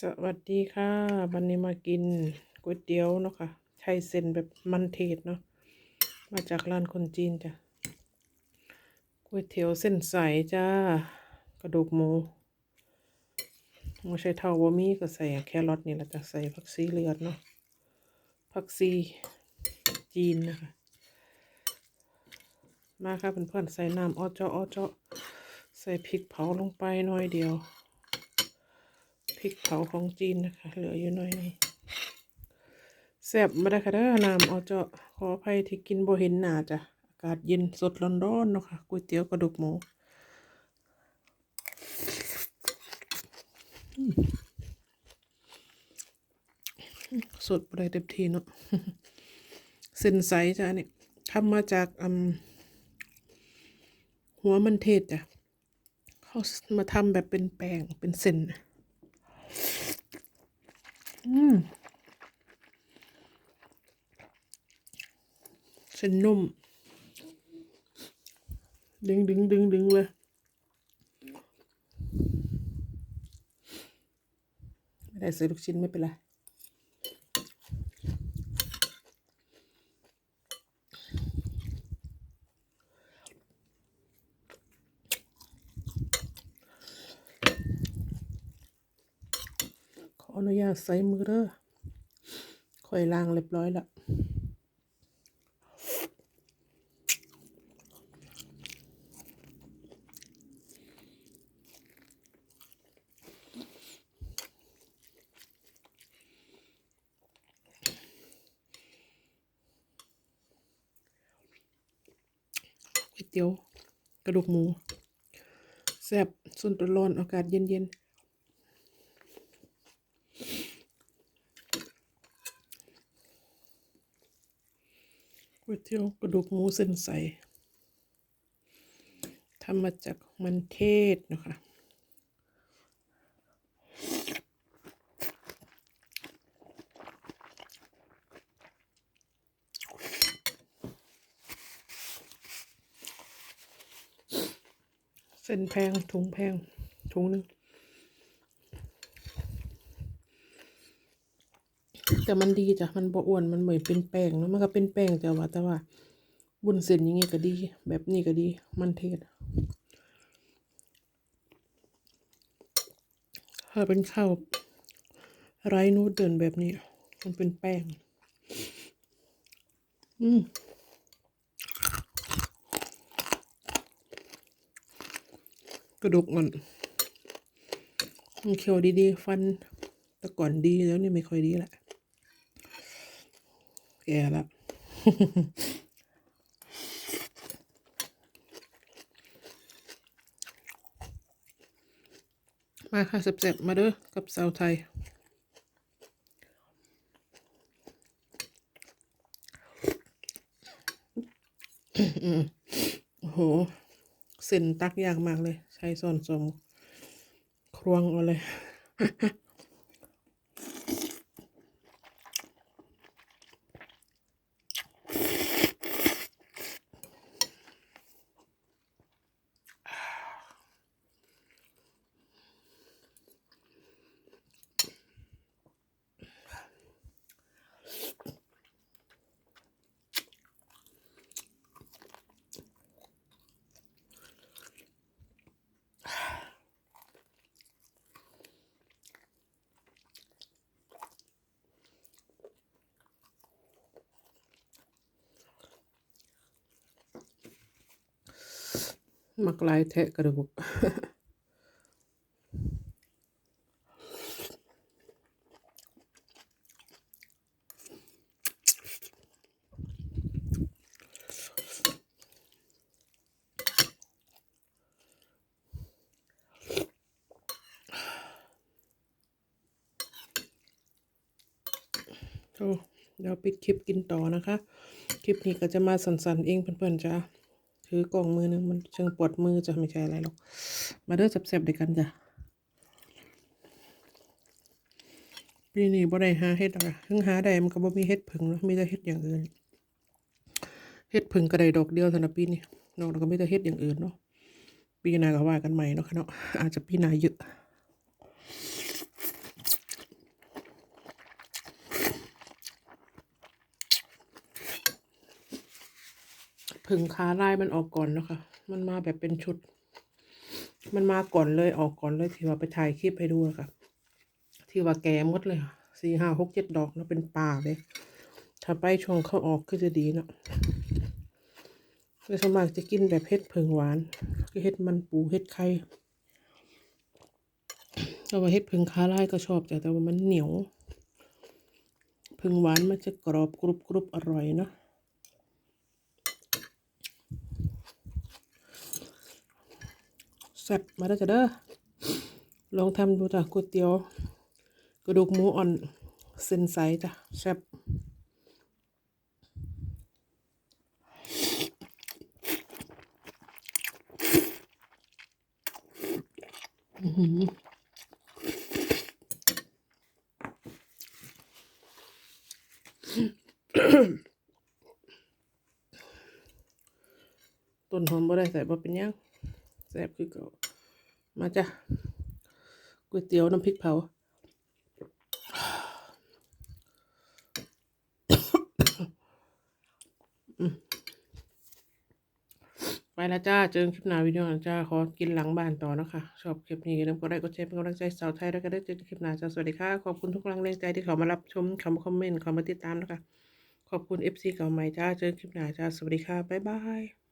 สวัสดีค่ะ วันนี้มากินก๋วยเตี๋ยวเนาะค่ะใช้เส้นแบบมันเทศเนาะมาจากร้านคนจีนจ้ะก๋วยเตี๋ยวเส้นใสจ้ากระดูกหมูไม่ใช่เท่าบะมี่ก็ใส่แครอทนี่แหละจ้ะใส่ผักชีเลือดเนาะผักชีจีนนะคะมาค่ะเพื่อนๆใส่น้ำอ้อเจาะอ้อเจาะใส่พริกเผาลงไปหน่อยเดียว ริกเผาของจีนนะคะ เหลืออยู่หน่อยนึงแซ่บมาได้ค่ะเด้อน้ำเอาเจาะขออภัยที่กินบ่เห็นหน้าจ้ะ อากาศเย็นสดร้อนๆเนาะค่ะก๋วยเตี๋ยวกระดูกหมูสดบ่ได้เต็มทีเนาะเส้นใสจ้ะอันนี่ทำมาจากอืมหัวมันเทศจ้ะเขามาทำแบบเป็นแป้งเป็นเส้นนะ อืมเส้นนุ่ม ดึงดึงดึงดึงเลย ไม่ได้ซื้อลูกชิ้นไม่เป็นไร ออนุญาตใส่มือเด้อค่อยล้างเรียบร้อยล้วก๋วยเตี๋ยวกระดูกหมูแซ่บส่วนตัวร้อนอากาศเย็นๆ ก๋วยเตี๋ยวกระดูกหมูเส้นใสทำมาจากมันเทศนะคะเส้นแพงถุงแพงถุงหนึ่ง แต่มันดีจ้ะ มันบ่อ้วน มันเหมือนเป็นแป้งแล้วมันก็เป็นแป้งแต่ว่า แต่ว่าบุญเส้นอย่างงี้ก็ดี แบบนี้ก็ดี มันเทศถ้าเป็นข้าวไรนูดเดิลแบบนี้ มันเป็นแป้ง อืมกระดูกมันมันเคี้ยวดีๆ ฟัน แต่ก่อนดีแล้วนี่ไม่ค่อยดีแหละ แก่ละมาค่ะเจ็บๆมาเด้อกับสาวไทยโอ้โหเส้นตักยากมากเลย ใช้ส่วนสมครวงเอาเลย มักลายแทะกระดูกโอ้เดี๋ยวปิดคลิปกินต่อนะคะ คลิปนี้ก็จะมาสันๆเองเพื่อนๆจ้า ถือกล่องมือหนึงมันเชิงปวดมือจะไม่ใช่อะไรหรอก มาเด้อแซ่บๆด้วยกันจ้ะปีนี้บ่ได้หาเฮ็ดหรอกถึงหาได้มันก็บ่มีเฮ็ดผึ่งเนาะมีแต่เฮ็ดอย่างอื่นเฮ็ดผึ่งก็ได้ดอกเดียวสำหรับปีนี้นอกนั้นก็มีแต่เฮ็ดอย่างอื่นเนาะปีหน้าก็ว่ากันใหม่เนาะค่ะเนาะอาจจะปีหน้าเยอะ ผึ่งขาลายมันออกก่อนนะคะ มันมาแบบเป็นชุด มันมาก่อนเลยออกก่อนเลยที่ว่าไปถ่ายคลิปให้ดูอะค่ะที่ว่าแก่มดเลยค่ะสี่ห้าหกเจ็ดดอกเนาะเป็นป่าเลยถ้าไปช่วงเขาออกก็จะดีเนาะโดยสวนมากจะกินแบบเห็ดเพิงหวานคือเห็ดมันปูเห็ดไข่แต่ว่าเห็ดเพิงคาร่ายก็ชอบจ้ะแต่ว่ามันเหนียวเพิงหวานมันจะกรอบกรุบกรุบอร่อยเนาะ แซ่บมาแล้จ้ะเด้อลองทำดูจ้ะก๋วยเตี๋ยว กระดูกหมูอ่อนเส้นใสจ้ะแซ่บต้นหอมบ่ได้ใส่บ่เป็นยัง ซ่บคือเก่ามาจ้ะก๋วยเตี๋ยวน้ำพริกเผาไปแล้วจ้า เจอคลิปหน้าวิดีโอหน้าจ้า ขอกินหลังบ้านต่อนะคะ ชอบคลิปนี้นะก็ได้ก็แชร์เป็นกำลังใจสาวไทยแล้วก็ได้เจอคลิปหน้าจ้า สวัสดีค่ะ ขอบคุณทุกกำลังแรงใจที่เขามารับชมคำคอมเมนต์เขามาติดตามนะคะ ขอบคุณ FC เก่าใหม่จ้า เจอคลิปหน้าจ้า สวัสดีค่ะ บ๊ายบาย